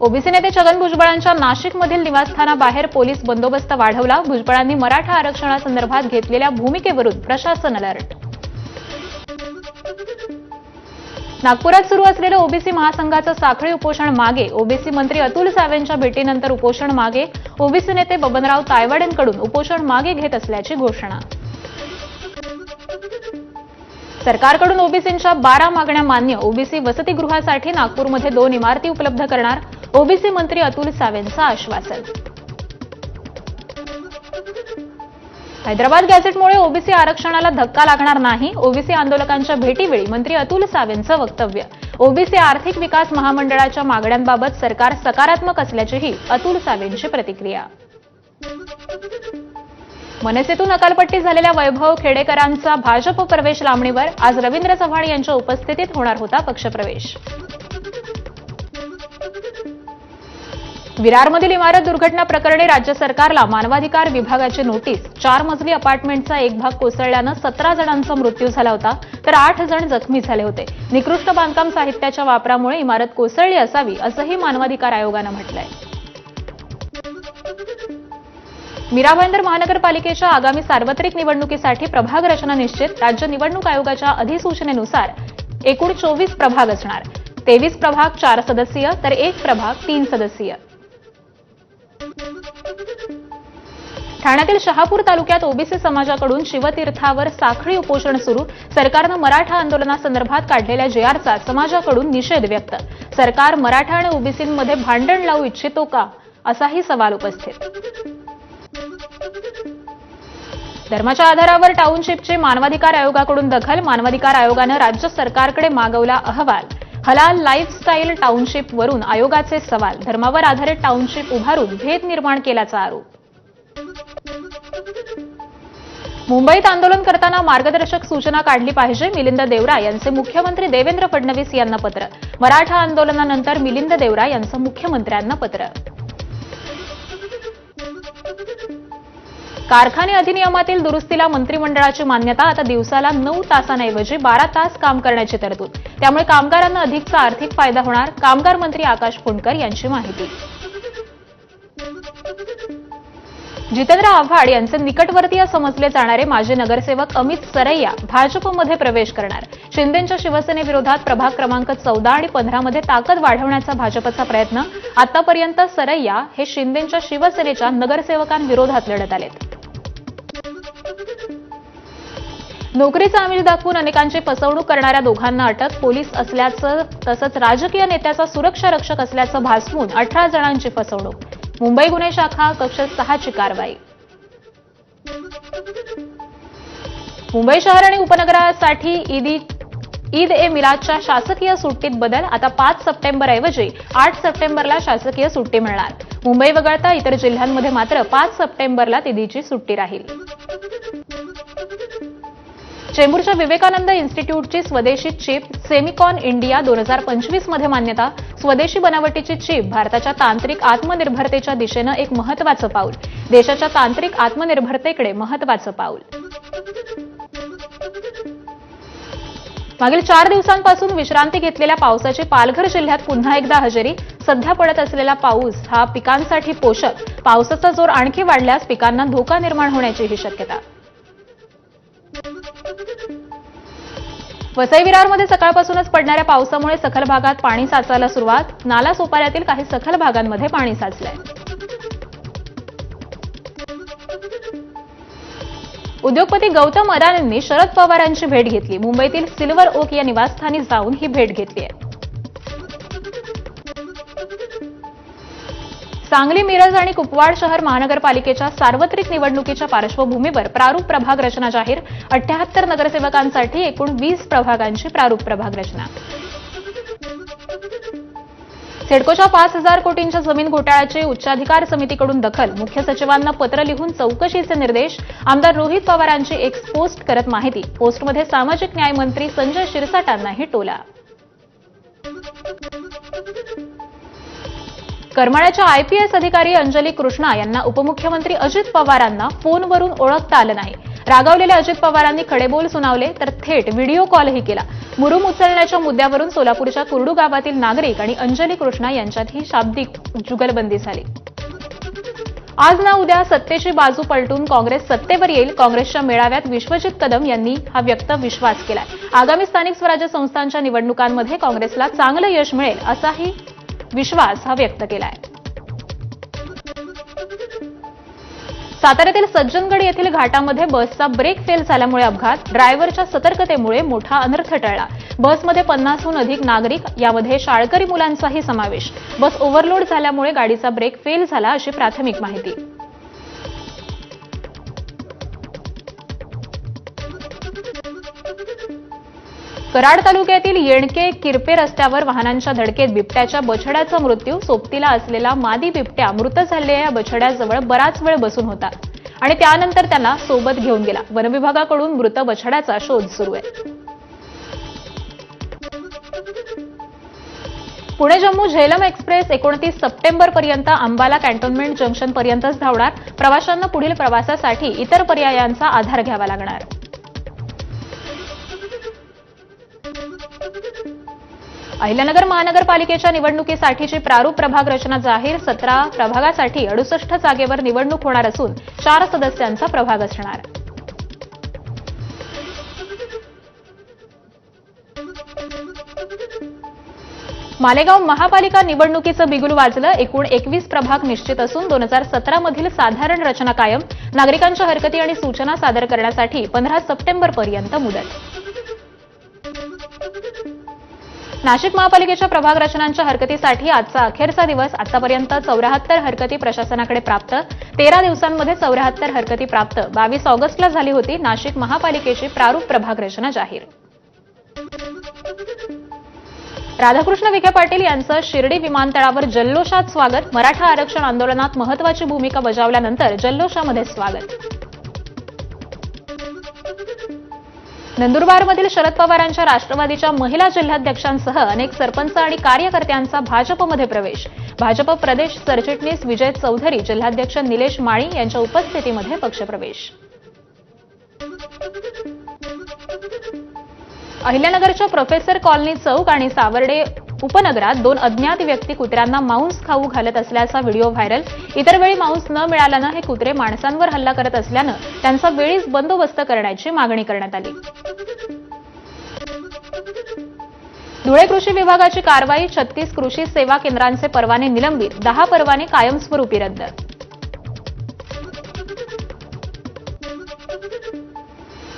OBC नेते छगन भुजबळांच्या नाशिकमधील निवासस्थानाबाहेर police बंदोबस्त वाढवला. भुजबळांनी मराठा आरक्षणासंदर्भात घेतलेल्या भूमिकेवरून प्रशासन अलर्ट. नागपुरात सुरू असलेलं ओबीसी महासंघाचं साखळी उपोषण मागे. ओबीसी मंत्री अतुल सावेंच्या भेटीनंतर उपोषण मागे. ओबीसी नेते बबनराव तायवाडेंकडून उपोषण मागे घेत असल्याची घोषणा. सरकारकडून ओबीसींच्या बारा मागण्या मान्य ओबीसी वसतिगृहासाठी नागपूरमध्ये दोन इमारती उपलब्ध करणार ओबीसी मंत्री अतुल सावेंचं आश्वासन. हैदराबाद गॅझेटमुळे ओबीसी आरक्षणाला धक्का लागणार नाही ओबीसी आंदोलकांच्या भेटीवेळी मंत्री अतुल सावेंचं वक्तव्य. ओबीसी आर्थिक विकास महामंडळाच्या मागण्यांबाबत सरकार सकारात्मक असल्याचीही अतुल सावेंची प्रतिक्रिया. मनसेतून अकालपट्टी झालेल्या वैभव खेडेकरांचा भाजप प्रवेश लांबणीवर आज रवींद्र चव्हाण यांच्या उपस्थितीत होणार होता पक्षप्रवेश. विरारमधील इमारत दुर्घटना प्रकरणी राज्य सरकारला मानवाधिकार विभागाची नोटीस. चार मजली अपार्टमेंटचा एक भाग कोसळल्यानं सतरा जणांचा मृत्यू झाला होता तर आठ जण जखमी झाले होते. निकृष्ट बांधकाम साहित्याच्या वापरामुळे इमारत कोसळली असावी असंही मानवाधिकार आयोगानं म्हटलंय. मीरा भाईंदर महानगरपालिकेच्या आगामी सार्वत्रिक निवडणुकीसाठी प्रभाग रचना निश्चित. राज्य निवडणूक आयोगाच्या अधिसूचनेनुसार एकूण चोवीस प्रभाग असणार. तेवीस प्रभाग चार सदस्यीय तर एक प्रभाग तीन सदस्यीय. ठाण्यातील शहापूर तालुक्यात ओबीसी समाजाकडून शिवतीर्थावर साखळी उपोषण सुरू. सरकारनं मराठा आंदोलनासंदर्भात काढलेल्या जेआरचा समाजाकडून निषेध व्यक्त. सरकार मराठा आणि ओबीसींमध्ये भांडण लावू इच्छितो का? असाही सवाल उपस्थित. धर्माच्या आधारावर टाऊनशिपची मानवाधिकार आयोगाकडून दखल मानवाधिकार आयोगानं राज्य सरकारकडे मागवला अहवाल. हलाल लाईफस्टाईल टाऊनशिपवरून आयोगाचे सवाल. धर्मावर आधारित टाउनशिप उभारून भेद निर्माण केल्याचा आरोप. मुंबईत आंदोलन करताना मार्गदर्शक सूचना काढली पाहिजे मिलिंद देवरा यांचे मुख्यमंत्री देवेंद्र फडणवीस यांना पत्र. मराठा आंदोलनानंतर मिलिंद देवरा यांचं मुख्यमंत्र्यांना पत्र. कारखाने अधिनियमातील दुरुस्तीला मंत्रिमंडळाची मान्यता आता दिवसाला नऊ तासांऐवजी बारा तास काम करण्याची तरतूद. त्यामुळे कामगारांना अधिकचा आर्थिक फायदा होणार कामगार मंत्री आकाश फुंडकर यांची माहिती. जितेंद्र आव्हाड यांचे निकटवर्तीय समजले जाणारे माजी नगरसेवक अमित सरैया भाजपमध्ये प्रवेश करणार. शिंदेच्या शिवसेनेविरोधात प्रभाग क्रमांक चौदा आणि पंधरामध्ये ताकद वाढवण्याचा भाजपचा प्रयत्न. आतापर्यंत सरैया हे शिंदेच्या शिवसेनेच्या नगरसेवकांविरोधात लढत आलेत. नोकरीचा आमिष दाखवून अनेकांची फसवणूक करणाऱ्या दोघांना अटक पोलीस असल्याचं तसंच राजकीय नेत्याचा सुरक्षा रक्षक असल्याचं भासवून अठरा जणांची फसवणूक. मुंबई गुन्हे शाखा कक्ष सहाची कारवाई. मुंबई शहर आणि उपनगरासाठी ईदी ईद ए मिलादच्या शासकीय सुट्टीत बदल. आता पाच सप्टेंबरऐवजी आठ सप्टेंबरला शासकीय सुट्टी मिळणार. मुंबई वगळता इतर जिल्ह्यांमध्ये मात्र पाच सप्टेंबरला ईदीची सुट्टी राहील. चेंबूरच्या विवेकानंद इन्स्टिट्यूटची स्वदेशी चिप सेमिकॉन इंडिया दोन हजार पंचवीसमध्ये मान्यता स्वदेशी बनावटीची चिप भारताच्या तांत्रिक आत्मनिर्भरतेच्या दिशेनं एक महत्वाचं पाऊल. देशाच्या तांत्रिक आत्मनिर्भरतेकडे महत्वाचं पाऊल. मागील चार दिवसांपासून विश्रांती घेतलेल्या पावसाची पालघर जिल्ह्यात पुन्हा एकदा हजेरी. सध्या पडत असलेला पाऊस हा पिकांसाठी पोषक. पावसाचा जोर आणखी वाढल्यास पिकांना धोका निर्माण होण्याचीही शक्यता. वसई विरारमध्ये सकाळपासूनच पडणाऱ्या पावसामुळे सखल भागात पाणी साचायला सुरुवात. नाला सोपाऱ्यातील काही सखल भागांमध्ये पाणी साचलंय. उद्योगपती गौतम अदानींनी शरद पवारांची भेट घेतली. मुंबईतील सिल्वर ओक या निवासस्थानी जाऊन ही भेट घेतली आहे. सांगली मिरज आणि कुपवाड शहर महानगरपालिकेच्या सार्वत्रिक निवडणुकीच्या पार्श्वभूमीवर प्रारूप प्रभाग रचना जाहीर. अठ्याहत्तर नगरसेवकांसाठी एकूण वीस प्रभागांची प्रारूप प्रभाग रचना. सिडकोच्या पाच हजार कोटींच्या जमीन घोटाळ्याची उच्चाधिकार समितीकडून दखल. मुख्य सचिवांना पत्र लिहून चौकशीचे निर्देश. आमदार रोहित पवारांची एक पोस्ट करत माहिती. पोस्टमध्ये सामाजिक न्याय मंत्री संजय शिरसाटांनाही टोला. करमाळ्याच्या आयपीएस अधिकारी अंजली कृष्णा यांना उपमुख्यमंत्री अजित पवारांना फोनवरून ओळखता आलं नाही. रागावलेल्या अजित पवारांनी खडेबोल सुनावले तर थेट व्हिडिओ कॉलही केला. मुरुम उचलण्याच्या मुद्द्यावरून सोलापूरच्या कुर्डू गावातील नागरिक आणि अंजली कृष्णा यांच्यात ही शाब्दिक जुगलबंदी झाली. आज ना उद्या सत्तेची बाजू पलटून काँग्रेस सत्तेवर येईल काँग्रेसच्या मेळाव्यात विश्वजित कदम यांनी हा व्यक्त विश्वास केलाय. आगामी स्थानिक स्वराज्य संस्थांच्या निवडणुकांमध्ये काँग्रेसला चांगलं यश मिळेल असाही विश्वास हा व्यक्त केलाय. साताऱ्यातील सज्जनगड येथील घाटामध्ये बसचा ब्रेक फेल झाल्यामुळे अपघात ड्रायव्हरच्या सतर्कतेमुळे मोठा अनर्थ टळला. बसमध्ये पन्नासहून अधिक नागरिक यामध्ये शाळकरी मुलांचाही समावेश. बस ओव्हरलोड झाल्यामुळे गाडीचा ब्रेक फेल झाला अशी प्राथमिक माहिती. कराड तालुक्यातील येणके किरपे रस्त्यावर वाहनांच्या धडकेत बिबट्याच्या बछड्याचा मृत्यू. सोबतीला असलेला मादी बिबट्या मृत झालेल्या या बछड्याजवळ बराच वेळ बसून होता आणि त्यानंतर त्यांना सोबत घेऊन गेला. वनविभागाकडून मृत बछड्याचा शोध सुरू आहे. पुणे जम्मू झेलम एक्सप्रेस एकोणतीस सप्टेंबर पर्यंत अंबाला कॅन्टोन्मेंट जंक्शन पर्यंतच धावणार. प्रवाशांना पुढील प्रवासासाठी इतर पर्यायांचा आधार घ्यावा लागणार. अहिल्यानगर महानगरपालिकेच्या निवडणुकीसाठीची प्रारूप प्रभाग रचना जाहीर सतरा प्रभागासाठी अडुसष्ट जागेवर निवडणूक होणार असून चार सदस्यांचा प्रभाग असणार. मालेगाव महापालिका निवडणुकीचं बिगुल वाजलं एकूण एकवीस प्रभाग निश्चित असून दोन हजार सतरा मधील साधारण रचना कायम नागरिकांच्या हरकती आणि सूचना सादर करण्यासाठी पंधरा सप्टेंबरपर्यंत मुदत. नाशिक महापालिकेच्या प्रभाग रचनांच्या हरकतीसाठी आजचा अखेरचा दिवस आतापर्यंत चौऱ्याहत्तर हरकती प्रशासनाकडे प्राप्त. तेरा दिवसांमध्ये चौऱ्याहत्तर हरकती प्राप्त. बावीस ऑगस्टला झाली होती नाशिक महापालिकेची प्रारूप प्रभाग रचना जाहीर. राधाकृष्ण विखे पाटील यांचं शिर्डी विमानतळावर जल्लोषात स्वागत. मराठा आरक्षण आंदोलनात महत्वाची भूमिका बजावल्यानंतर जल्लोषामध्ये स्वागत. नंदुरबारमधील शरद पवारांच्या राष्ट्रवादीच्या महिला जिल्हाध्यक्षांसह अनेक सरपंच आणि कार्यकर्त्यांचा भाजपमध्ये प्रवेश. भाजप प्रदेश सरचिटणीस विजय चौधरी जिल्हाध्यक्ष निलेश माळी यांच्या उपस्थितीमध्ये पक्षप्रवेश. अहिल्यानगरच्या प्रोफेसर कॉलनी चौक आणि सावर्डे उपनगरात दोन अज्ञात व्यक्ती कुत्र्यांना मांस खाऊ घालत असल्याचा व्हिडिओ व्हायरल. इतर वेळी मांस न मिळाल्यानं हे कुत्रे माणसांवर हल्ला करत असल्यानं त्यांचा वेळीच बंदोबस्त करण्याची मागणी करण्यात आली. धुळे कृषी विभागाची कारवाई छत्तीस कृषी सेवा केंद्रांचे परवाने निलंबित. दहा परवाने कायमस्वरूपी रद्द.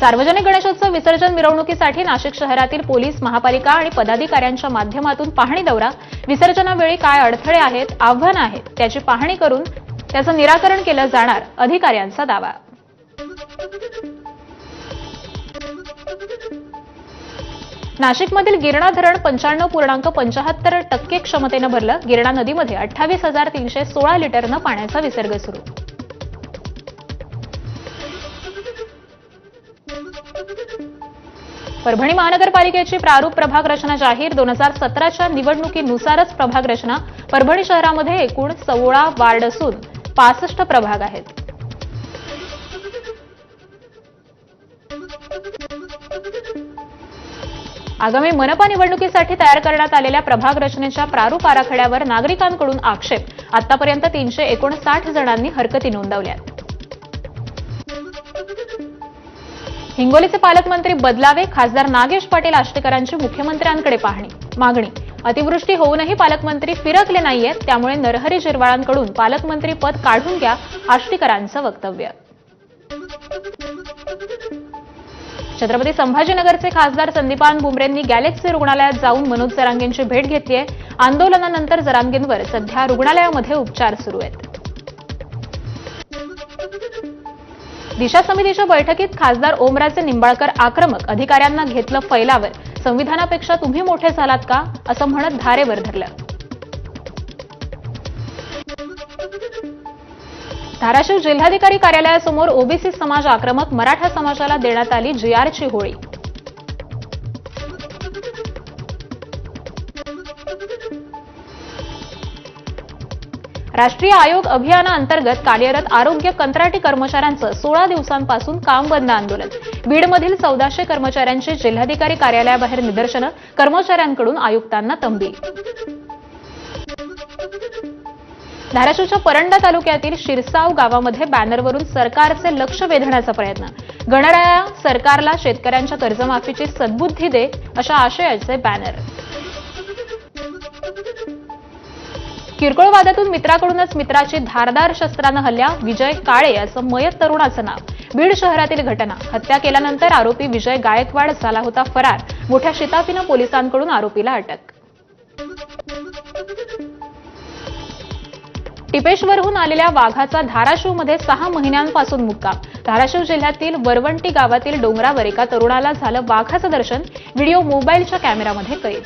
सार्वजनिक गणेशोत्सव विसर्जन मिरवणुकीसाठी नाशिक शहरातील पोलीस महापालिका आणि पदाधिकाऱ्यांच्या माध्यमातून पाहणी दौरा. विसर्जनावेळी काय अडथळे आहेत आव्हानं आहेत त्याची पाहणी करून त्याचं निराकरण केलं जाणार अधिकाऱ्यांचा दावा. नाशिकमधील गिरणा धरण पंच्याण्णव पूर्णांक पंचाहत्तर टक्के क्षमतेनं भरलं. गिरणा नदीमध्ये अठ्ठावीस हजार तीनशे सोळा लिटरनं पाण्याचा विसर्ग सुरू. परभणी महानगरपालिकेची प्रारूप प्रभाग रचना जाहीर. दोन हजार सतराच्या निवडणुकीनुसारच प्रभाग रचना. परभणी शहरामध्ये एकूण सोळा वार्ड असून पासष्ट प्रभाग आहेत. आगामी मनपा निवडणुकीसाठी तयार करण्यात आलेल्या प्रभाग रचनेच्या प्रारूप आराखड्यावर नागरिकांकडून आक्षेप. आतापर्यंत तीनशे एकोणसाठ जणांनी हरकती नोंदवल्या हिंगोलीचे पालकमंत्री बदलावे खासदार नागेश पाटील आष्टेकरांची मुख्यमंत्र्यांकडे पाहणी. मागणी अतिवृष्टी होऊनही पालकमंत्री फिरकले नाहीयेत त्यामुळे नरहरी जिरवाळांकडून पालकमंत्री पद काढून घ्या आष्टीकरांचं वक्तव्य. छत्रपती संभाजीनगरचे खासदार संदीपान बुमरेंनी गॅलेक्सी रुग्णालयात जाऊन मनोज जरांगेंची भेट घेतली आहे आंदोलनानंतर जरांगेंवर सध्या रुग्णालयामध्ये उपचार सुरू आहेत. दिशा समितीच्या बैठकीत खासदार ओमराजे निंबाळकर आक्रमक अधिकाऱ्यांना घेतलं फैलावर. संविधानापेक्षा तुम्ही मोठे झालात का? असं म्हणत धारेवर धरलं. धाराशिव जिल्हाधिकारी कार्यालयासमोर ओबीसी समाज आक्रमक मराठा समाजाला देण्यात आली जीआरची होळी. राष्ट्रीय आयोग अभियानाअंतर्गत कार्यरत आरोग्य कंत्राटी कर्मचाऱ्यांचं सोळा दिवसांपासून काम बंद आंदोलन. बीडमधील चौदाशे कर्मचाऱ्यांची जिल्हाधिकारी कार्यालयाबाहेर निदर्शनं कर्मचाऱ्यांकडून आयुक्तांना तंबी. धाराशिवच्या परंडा तालुक्यातील शिरसाव गावामध्ये बॅनरवरून सरकारचे लक्ष वेधण्याचा प्रयत्न. गणराया सरकारला शेतकऱ्यांच्या कर्जमाफीची सद्बुद्धी दे अशा आशयाचे बॅनर. किरकोळ वादातून मित्राकडूनच मित्राची धारदार शस्त्रानं हल्ल्या विजय काळे असं मयत तरुणाचं नाव. बीड शहरातील घटना. हत्या केल्यानंतर आरोपी विजय गायकवाड झाला होता फरार. मोठ्या शिताफीनं पोलिसांकडून आरोपीला अटक. टिपेश्वरहून आलेल्या वाघाचा धाराशिवमध्ये सहा महिन्यांपासून मुक्काम. धाराशिव जिल्ह्यातील वरवंटी गावातील डोंगरावर एका तरुणाला झालं वाघाचं दर्शन. व्हिडिओ मोबाईलच्या कॅमेरामध्ये कैद.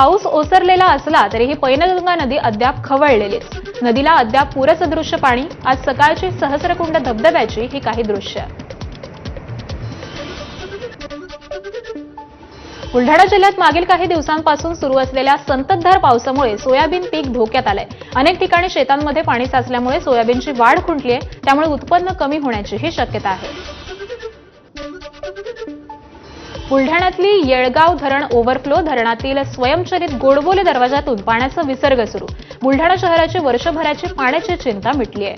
पाऊस ओसरलेला असला तरीही पैनगंगा नदी अद्याप खवळलेलीच नदीला अद्याप पूरसदृश्य पाणी आज सकाळची सहस्रकुंड धबधब्याची ही काही दृश्य बुलढाणा जिल्ह्यात मागील काही दिवसांपासून सुरू असलेल्या संततधार पावसामुळे सोयाबीन पीक धोक्यात आलंय. अनेक ठिकाणी शेतांमध्ये पाणी साचल्यामुळे सोयाबीनची वाढ खुंटली आहे त्यामुळे उत्पन्न कमी होण्याचीही शक्यता आहे. बुलढाण्यातली येळगाव धरण ओव्हरफ्लो धरणातील स्वयंचलित गोडबोले दरवाजातून पाण्याचा विसर्ग सुरू. बुलढाणा शहराची वर्षभराची पाण्याची चिंता मिटली आहे.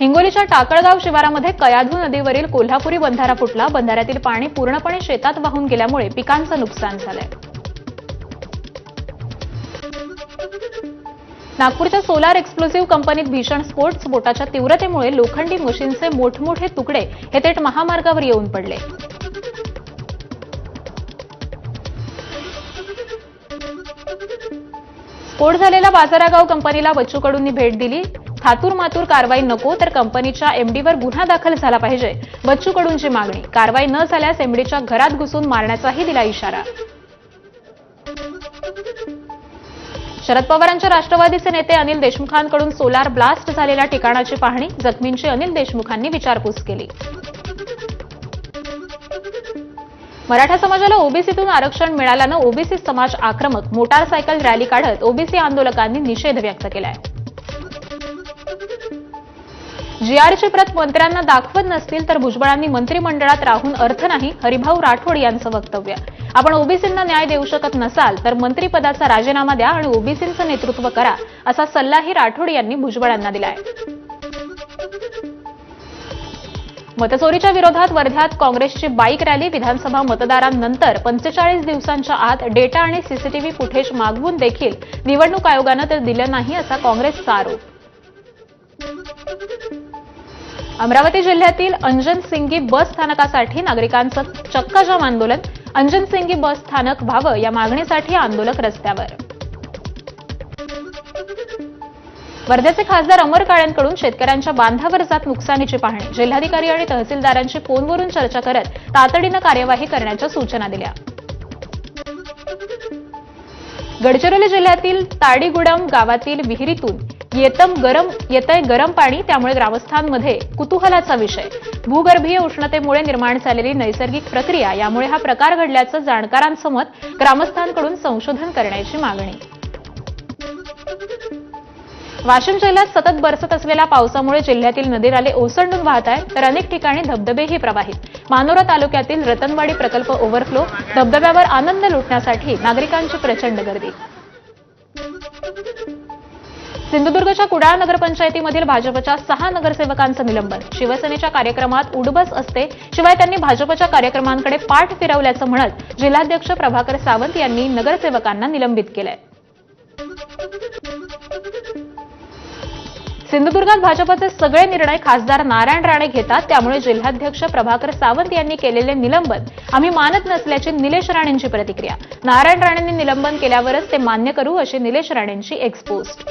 हिंगोलीच्या टाकळगाव शिवारामध्ये कयाधू नदीवरील कोल्हापुरी बंधारा फुटला. बंधाऱ्यातील पाणी पूर्णपणे शेतात वाहून गेल्यामुळे पिकांचं नुकसान झालंय. नागपूरच्या सोलार एक्सप्लोसिव्ह कंपनीत भीषण स्फोट स्फोटाच्या तीव्रतेमुळे लोखंडी मशीनचे मोठमोठे तुकडे हे थेट महामार्गावर येऊन पडले. स्फोट झालेल्या बाजारागाव कंपनीला बच्चू कडूंनी भेट दिली. थातूर मातूर कारवाई नको तर कंपनीच्या एमडीवर गुन्हा दाखल झाला पाहिजे बच्चू कडूंची मागणी. कारवाई न झाल्यास एमडीच्या घरात घुसून मारण्याचाही दिला इशारा. शरद पवारांच्या राष्ट्रवादीचे नेते अनिल देशमुखांकडून सोलार ब्लास्ट झालेल्या ठिकाणाची पाहणी जखमींची अनिल देशमुखांनी विचारपूस केली. मराठा समाजाला ओबीसीतून आरक्षण मिळाल्यानं ओबीसी समाज आक्रमक मोटारसायकल रॅली काढत ओबीसी आंदोलकांनी निषेध व्यक्त केलाय. जीआरची प्रत मंत्र्यांना दाखवत नसतील तर भुजबळांनी मंत्रिमंडळात राहून अर्थ नाही हरिभाऊ राठोड यांचं वक्तव्य. आपण ओबीसींना न्याय देऊ शकत नसाल तर मंत्रिपदाचा राजीनामा द्या आणि ओबीसींचं नेतृत्व करा असा सल्लाही राठोड यांनी भुजबळांना दिलाय. मतचोरीच्या विरोधात वर्ध्यात काँग्रेसची बाईक रॅली विधानसभा मतदारांनंतर पंचेचाळीस दिवसांच्या आत डेटा आणि सीसीटीव्ही फुटेज मागवून देखील निवडणूक आयोगानं ते दिलं नाही असा काँग्रेसचा आरोप. अमरावती जिल्ह्यातील अंजन सिंगी बस स्थानकासाठी नागरिकांचं चक्काजाम आंदोलन अंजनसिंगी बस स्थानक व्हावं या मागणीसाठी आंदोलक रस्त्यावर. वर्ध्याचे खासदार अमर काळ्यांकडून शेतकऱ्यांच्या बांधावर जात नुकसानीची पाहणी. जिल्हाधिकारी आणि तहसीलदारांशी फोनवरून चर्चा करत तातडीनं कार्यवाही करण्याच्या सूचना दिल्या. गडचिरोली जिल्ह्यातील ताडीगुडम गावातील विहिरीतून येतम गरम येतय गरम पाणी त्यामुळे ग्रामस्थांमध्ये कुतूहलाचा विषय. भूगर्भीय उष्णतेमुळे निर्माण झालेली नैसर्गिक प्रक्रिया यामुळे हा प्रकार घडल्याचं जाणकारांचं मत ग्रामस्थांकडून संशोधन करण्याची मागणी. वाशिम जिल्ह्यात सतत बरसत असलेल्या पावसामुळे जिल्ह्यातील नदी नाले ओसंडून वाहत आहेत तर अनेक ठिकाणी धबधबेही प्रवाहित. मानोरा तालुक्यातील रतनवाडी प्रकल्प ओव्हरफ्लो धबधब्यावर आनंद लुटण्यासाठी नागरिकांची प्रचंड गर्दी. सिंधुदुर्गच्या कुडाळ नगरपंचायतीमधील भाजपच्या सहा नगरसेवकांचं निलंबन. शिवसेनेच्या कार्यक्रमात उडबस असते शिवाय त्यांनी भाजपच्या कार्यक्रमांकडे पाठ फिरवल्याचं म्हणत जिल्हाध्यक्ष प्रभाकर सावंत यांनी नगरसेवकांना निलंबित केलंय. सिंधुदुर्गात भाजपचे सगळे निर्णय खासदार नारायण राणे घेतात त्यामुळे जिल्हाध्यक्ष प्रभाकर सावंत यांनी केलेले निलंबन आम्ही मानत नसल्याची निलेश राणेंची प्रतिक्रिया. नारायण राणेंनी निलंबन केल्यावरच ते मान्य करू अशी निलेश राणेंची एक्सपोस्ट